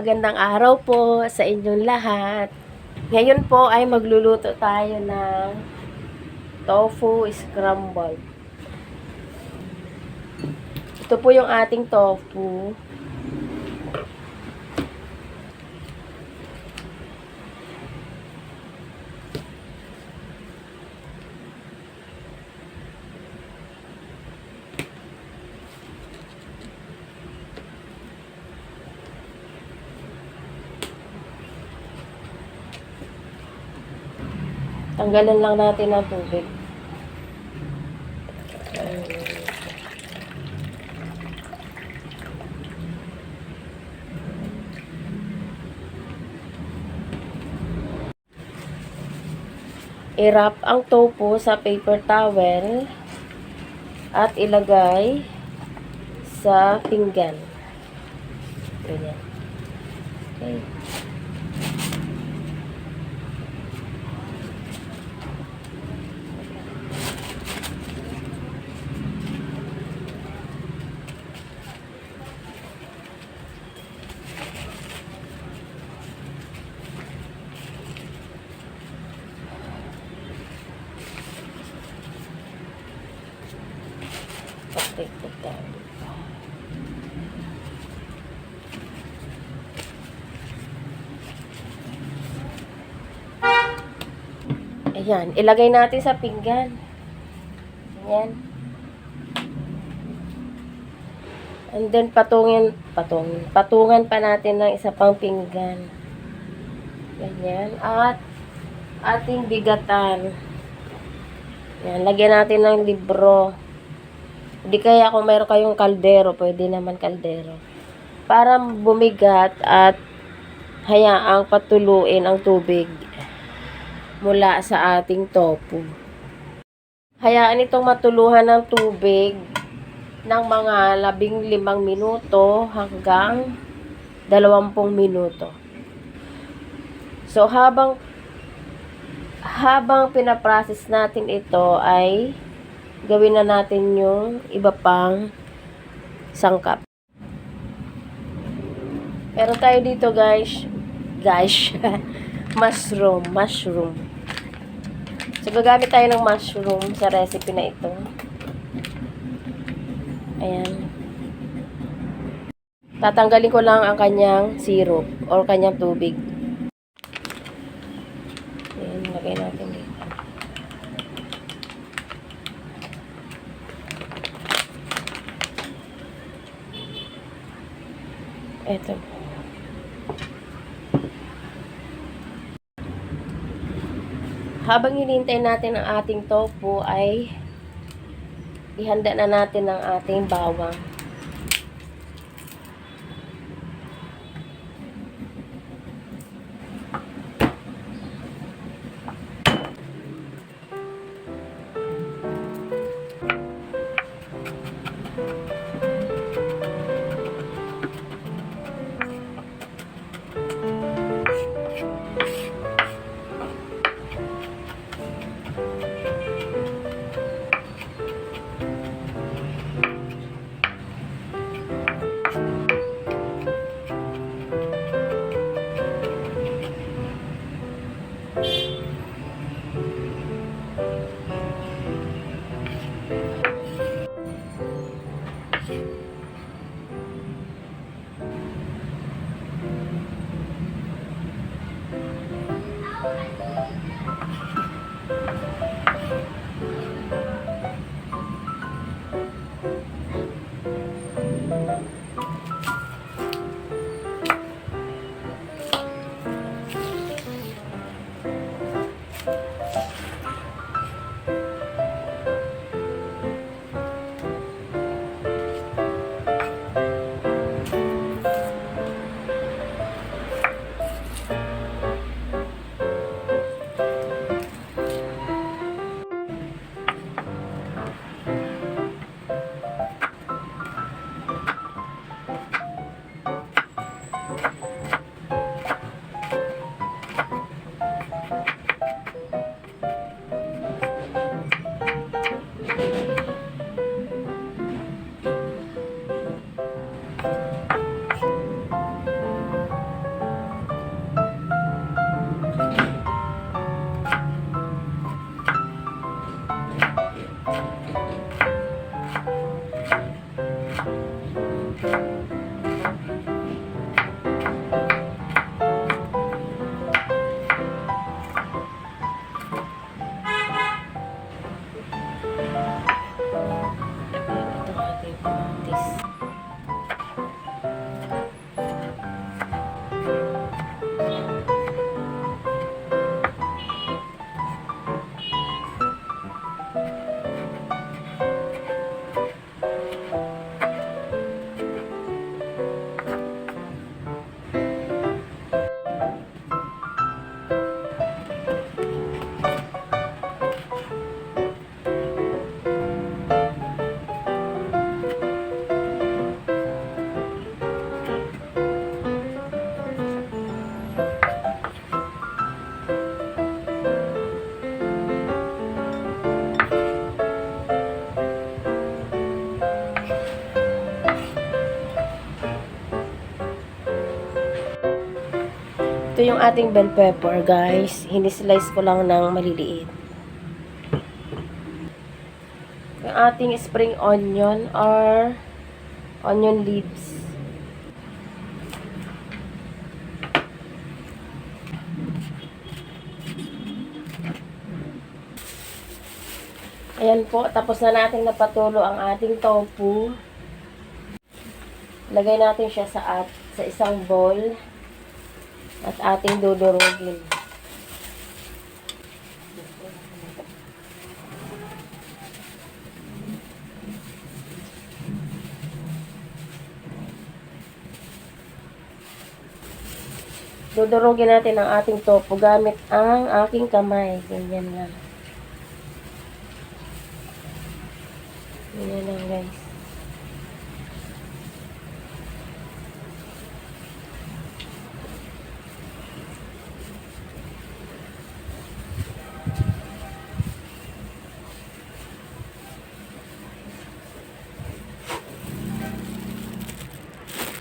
magandang araw po sa inyong lahat. Ngayon po ay magluluto tayo ng tofu scramble. Ito po yung ating tofu. Tanggalan lang natin ng tubig. I-wrap ang tofu sa paper towel at ilagay sa pinggan. Ganyan. Ayan, ilagay natin sa pinggan. Ayan. And then patungin, patungin, patungan pa natin ng isa pang pinggan. Ganyan. At ating bigatan. Yan, lagyan natin ng libro. Hindi kaya kung mayroon kayong kaldero, pwede naman kaldero. Para bumigat at hayaang patuluin ang tubig mula sa ating tofu. Hayaan itong matuluhan ng tubig ng mga labing limang minuto hanggang dalawampung minuto. So, habang habang pinaprocess natin ito ay gawin na natin yung iba pang sangkap. Pero tayo dito guys, guys, mushroom, mushroom. So, gagamit tayo ng mushroom sa recipe na ito. Ayan. Tatanggalin ko lang ang kanyang syrup or kanyang tubig. Ayan, lagay natin dito. Eto. Habang hinihintay natin ang ating tofu ay ihanda na natin ang ating bawang. Ito yung ating bell pepper, guys. Hinislice ko lang ng maliliit. Yung ating spring onion or onion leaves. Ayan po, tapos na natin napatulo ang ating tofu. Lagay natin siya sa, at, sa isang bowl at ating dudurugin. Dudurugin natin ang ating tofu gamit ang aking kamay. Ganyan lang. Ganyan lang guys.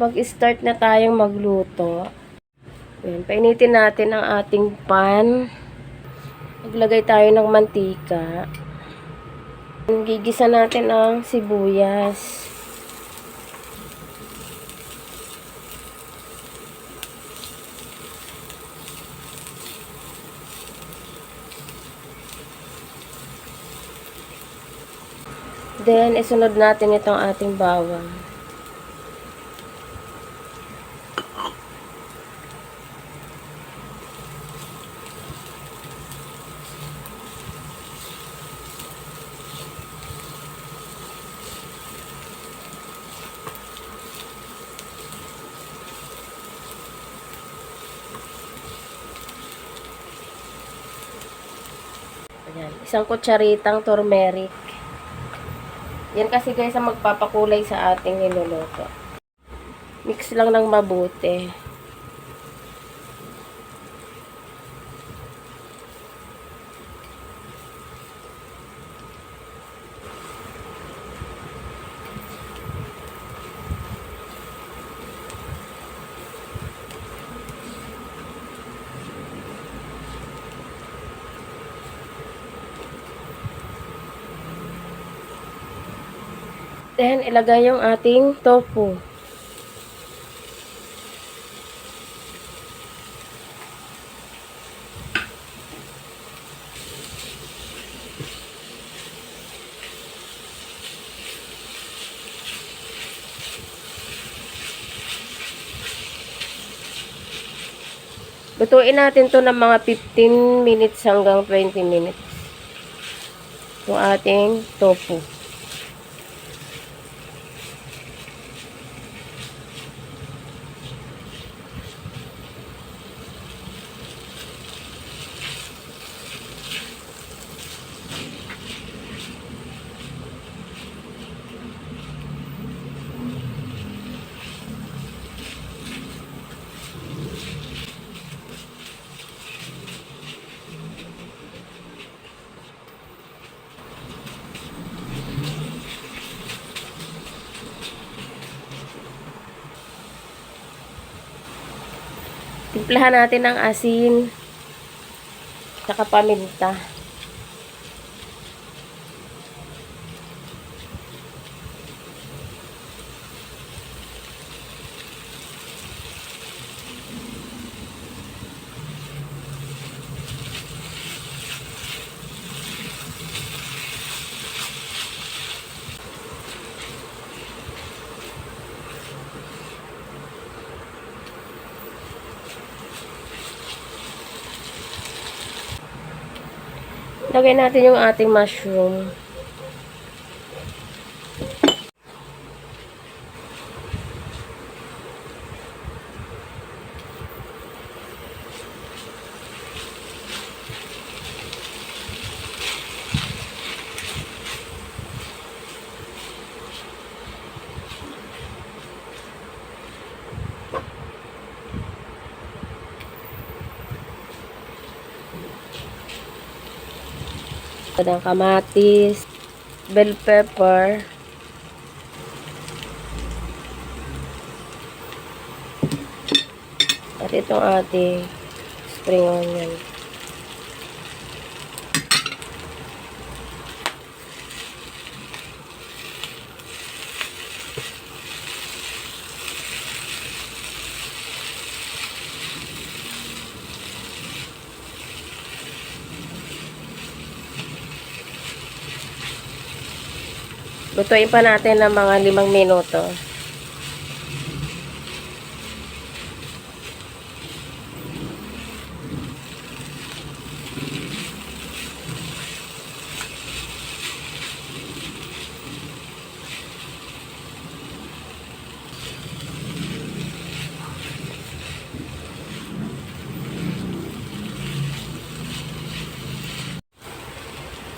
Mag-start na tayong magluto. Ayan, painitin natin ang ating pan. Maglagay tayo ng mantika. Gigisa natin ang sibuyas. Then, isunod natin itong ating bawang. Ayan, isang kutsaritang turmeric. Yan kasi guys ang magpapakulay sa ating niluluto. Mix lang ng mabuti. Then, ilagay yung ating tofu. Lutuin natin to ng mga 15 minutes hanggang 20 minutes. Yung ating tofu. Timplahan natin ng asin. Tsaka paminta. Lagay natin yung ating mushroom. Ng kamatis, bell pepper, at itong ating spring onion. Lutuin pa natin ng mga limang minuto.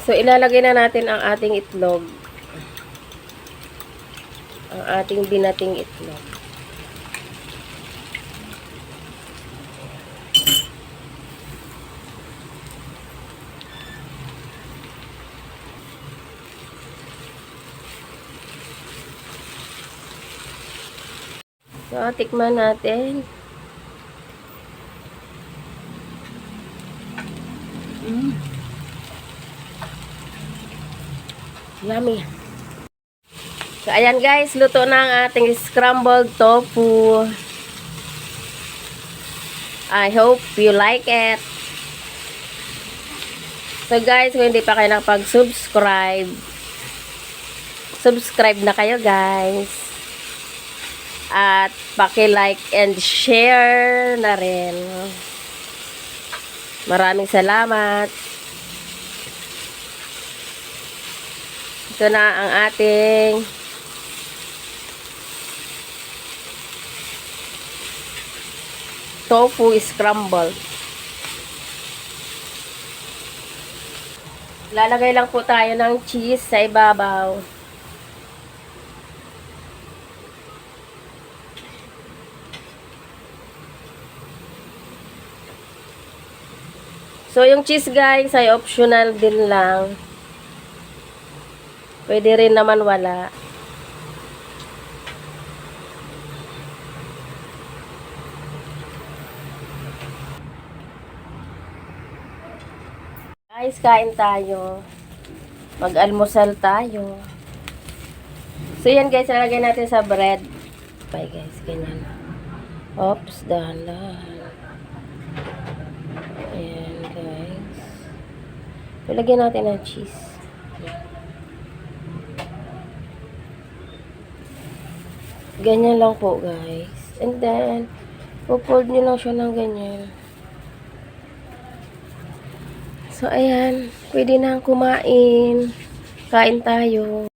So, ilalagay na natin ang ating itlog. Ang ating binating itlog. So, tikman natin. Mm. Yummy. So, ayan guys, luto na ang ating scrambled tofu. I hope you like it. So guys, kung hindi pa kayo nakapag-subscribe, subscribe na kayo guys. At paki-like and share na rin. Maraming salamat. Ito na ang ating tofu scramble. Lalagay lang po tayo ng cheese sa ibabaw. So, yung cheese guys ay optional din lang. Pwede rin naman wala. Guys, kain tayo. Mag-almusal tayo. So, yan guys, nalagay natin sa bread. Bye guys, ganyan. Oops, dahan-dahan. Ayan guys. Ilagyan natin ng cheese. Ganyan lang po guys. And then, pupold nyo lang siya ng ganyan. So, ayan. Pwede na kumain. Kain tayo.